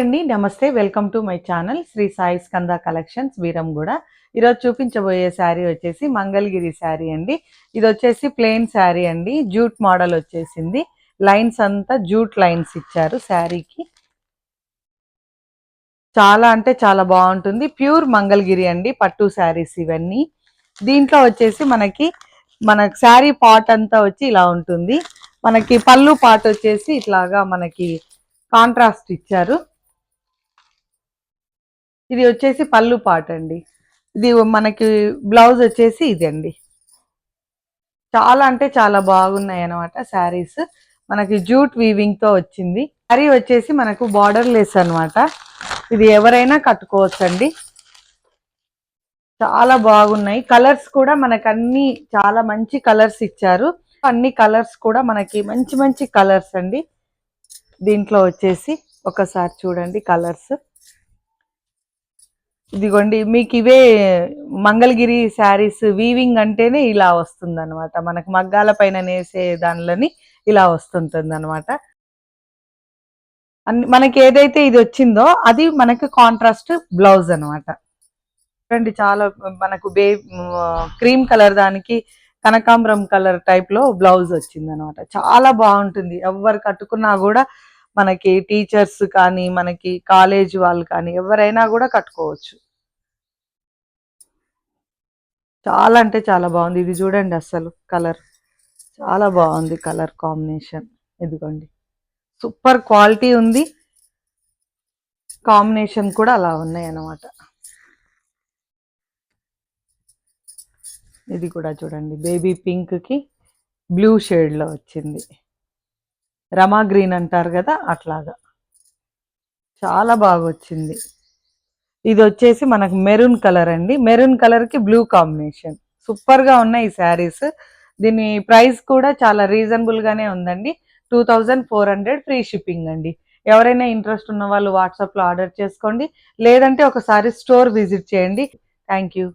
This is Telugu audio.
అండి. Namaste welcome to my channel Sri Sai Skanda collections. Veeranguda ఈరోజు చూపించబోయే శారీ వచ్చేసి మంగళగిరి శారీ అండి. ఇది వచ్చేసి ప్లెయిన్ శారీ అండి. జూట్ మోడల్ వచ్చేసింది. లైన్స్ అంతా జూట్ లైన్స్ ఇచ్చారు శారీకి. చాలా అంటే చాలా బాగుంటుంది. ప్యూర్ మంగళగిరి అండి పట్టు శారీస్ ఇవన్నీ. దీంట్లో వచ్చేసి మనకి మన శారీ పాట్ అంతా వచ్చి ఇలా ఉంటుంది. మనకి పళ్ళు పాట్ వచ్చేసి ఇట్లాగా మనకి కాంట్రాస్ట్ ఇచ్చారు. ఇది వచ్చేసి పళ్ళు పాట అండి. ఇది మనకి బ్లౌజ్ వచ్చేసి ఇది అండి చాలా అంటే చాలా బాగున్నాయి అనమాట శారీస్. మనకి జూట్ వీవింగ్తో వచ్చింది. శారీ వచ్చేసి మనకు బార్డర్ లెస్ అనమాట ఇది ఎవరైనా కట్టుకోవచ్చు అండి చాలా బాగున్నాయి. కలర్స్ కూడా మనకు అన్ని చాలా మంచి కలర్స్ ఇచ్చారు. అన్ని కలర్స్ కూడా మనకి మంచి మంచి కలర్స్ అండి. దీంట్లో వచ్చేసి ఒకసారి చూడండి కలర్స్. ఇదిగోండి మీకు ఇవే మంగళగిరి శారీస్ వీవింగ్ అంటేనే ఇలా వస్తుంది అనమాట మనకు మగ్గాల పైన నేసే దానిలోని ఇలా వస్తుంటుంది అనమాట మనకి ఏదైతే ఇది వచ్చిందో అది మనకి కాంట్రాస్ట్ బ్లౌజ్ అనమాట చూడండి చాలా మనకు బే క్రీమ్ కలర్ దానికి కనకాంబరం కలర్ టైప్లో బ్లౌజ్ వచ్చింది అనమాట చాలా బాగుంటుంది. ఎవరు కట్టుకున్నా కూడా మనకి టీచర్స్ కానీ మనకి కాలేజ్ వాళ్ళు కానీ ఎవరైనా కూడా కట్టుకోవచ్చు. చాలా అంటే చాలా బాగుంది. ఇది చూడండి అసలు కలర్ చాలా బాగుంది కలర్ కాంబినేషన్ ఇదిగోండి. సూపర్ క్వాలిటీ ఉంది. కాంబినేషన్ కూడా అలా ఉన్నాయి అన్నమాట. ఇది కూడా చూడండి. బేబీ పింక్కి బ్లూ షేడ్లో వచ్చింది. రమా గ్రీన్ అంటారు కదా అట్లాగా. చాలా బాగా వచ్చింది ఇది వచ్చేసి మనకు మెరూన్ కలర్ అండి. మెరూన్ కలర్కి బ్లూ కాంబినేషన్. సూపర్గా ఉన్నాయి ఈ శారీస్. దీని ప్రైస్ కూడా చాలా రీజనబుల్గానే ఉందండి. Two thousand four hundred free shipping అండి. ఎవరైనా ఇంట్రెస్ట్ ఉన్న వాళ్ళు వాట్సాప్లో ఆర్డర్ చేసుకోండి. లేదంటే ఒకసారి స్టోర్ విజిట్ చేయండి. Thank you.